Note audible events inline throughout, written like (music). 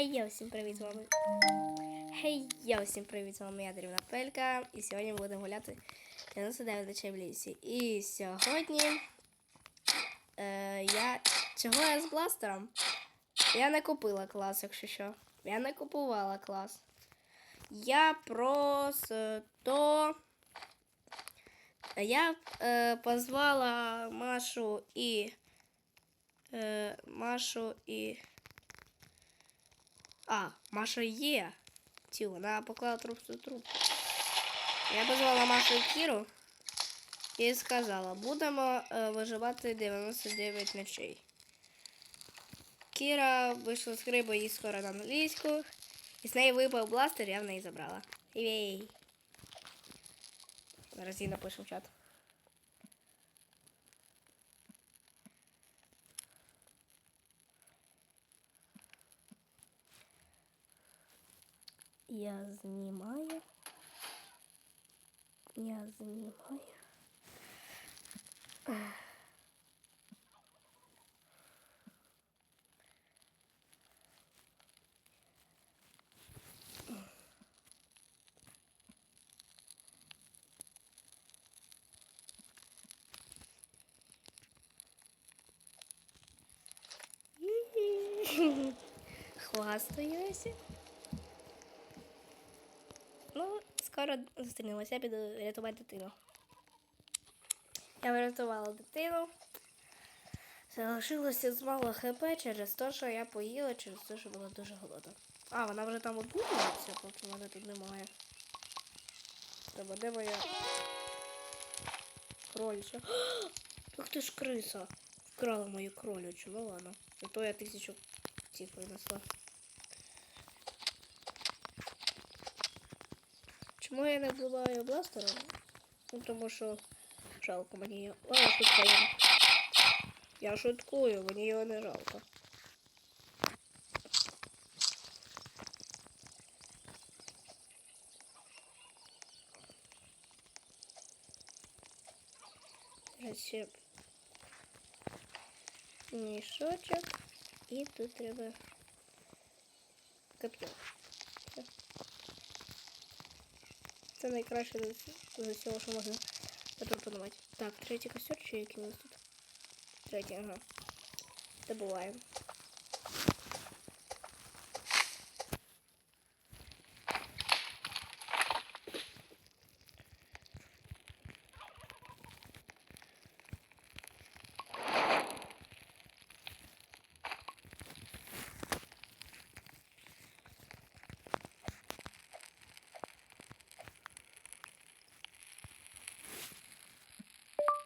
Хей, я всім привіт з вами. Хей, я всім привіт з вами, я Дрівна Пелька. І сьогодні ми будемо гуляти 99 ночей в лісі. І сьогодні е, я. Чого я з бластером? Я не купила клас, якщо що. Я не купувала клас. Я просто. Я е, позвала Машу і. Е, Машу і. А, Маша є. Ті, вона поклала трубку труп. Я позвала Машу і Кіру і сказала, будемо е, виживати 99 ночей. Кіра вийшла з гриба їй скоро на англійську. І з неї випав бластер, я в неї забрала. Івей. Зараз напишу в чат. Я знімаю. Я знімаю. (laughs) Хвастаюся. Скоро зустрінемося, я піду рятувати дитину. Я врятувала дитину. Залишилося з мало хп через те, що я поїла, через те, що була дуже голодна. А, вона вже там обудується, поки мене тут немає. Треба, де моя кролиця? Ах (gasps) ти ж криса! Вкрала мою кролячу, ну ладно. Зато я тисячу цих принесла. Чому я не вбиваю бластером? Ну тому що жалко мені його. О, я шуткую. Я шуткую, мені його не жалко. Ще мішочок. І тут треба коп'я. Це найкраще з усього, що можна запропонувати. Так, третій костер чи який у нас тут? Третій, ага. Добуваємо.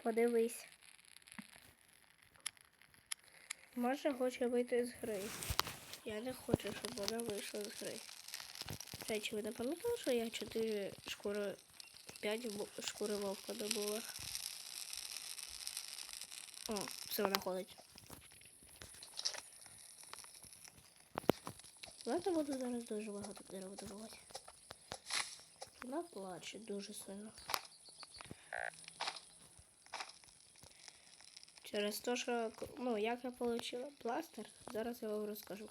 Подивись. Маша хоче вийти з гри. Я не хочу, щоб вона вийшла з гри. Речі, ви не пам'ятали, що я 4 шкури, 5 шкури вовка добула? О, все вона ходить. Ладно, буду зараз дуже багато дерева добувати. Вона плаче дуже сильно. Через те, що ну, як я отримала пластир, зараз я вам розкажу.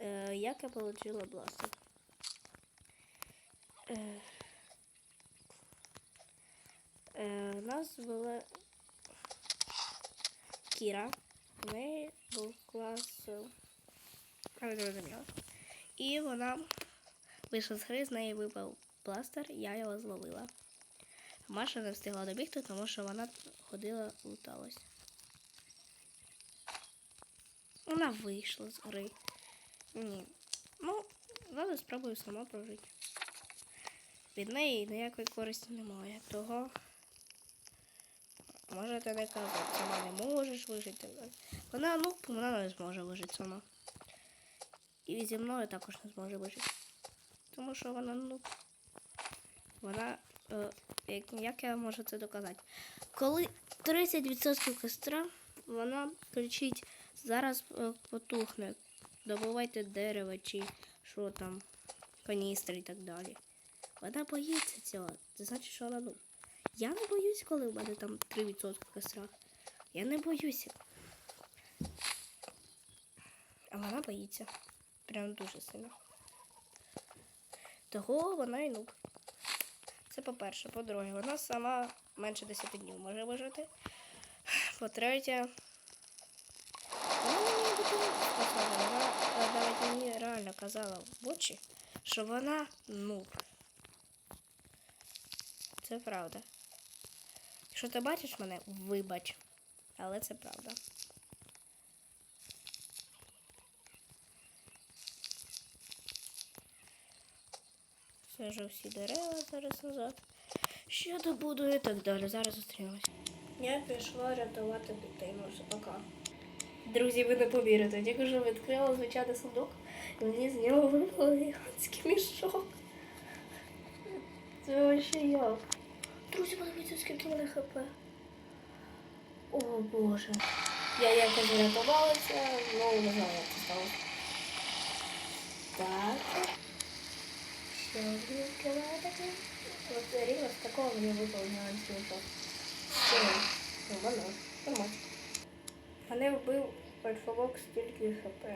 Е, як я отримала бластер? Е, е, нас була Кіра. Неї був клас. е, а, ви зрозуміли. І вона вийшла з гри, з неї випав пластир, я його зловила. Маша не встигла добігти, тому що вона ходила, луталась. Вона вийшла з гри. Ні. Ну, зараз спробую сама прожити. Від неї ніякої користі немає. Того можете не казати, сама не можеш вижити. Вона, ну, вона не зможе вижити сама. І зі мною також не зможе вижити. Тому що вона, ну. Вона. Е, як, я можу це доказати? Коли 30% костра, вона кричить, зараз е, потухне. Добувайте дерево чи що там, каністри і так далі. Вона боїться цього. Це значить, що вона ну, Я не боюсь, коли в мене там 3% страх. Я не боюся. А вона боїться. Прям дуже сильно. Того вона і нуб. Це по-перше. По-друге, вона сама менше 10 днів може вижити. По-третє, вона. Е, навіть мені реально казала в очі, що вона нуб. Це правда. Якщо ти бачиш мене, вибач. Але це правда. Сажу всі дерева зараз назад. Ще добуду і так далі. Зараз зустрінемось. Я пішла рятувати дитину. Все, пока. Друзі, ви не повірите. Тільки що відкрила звичайний сундук, і мені з нього випав гігантський мішок. Це вообще як? Друзі, подивіться, скільки мене хп. О боже. Я якось врятувалася, ну не знаю, як це сталося. Так. Ще Рима с такого мне выполнила мішок. Все, ну, воно, нормально. Мене вбив альфавок стільки хп.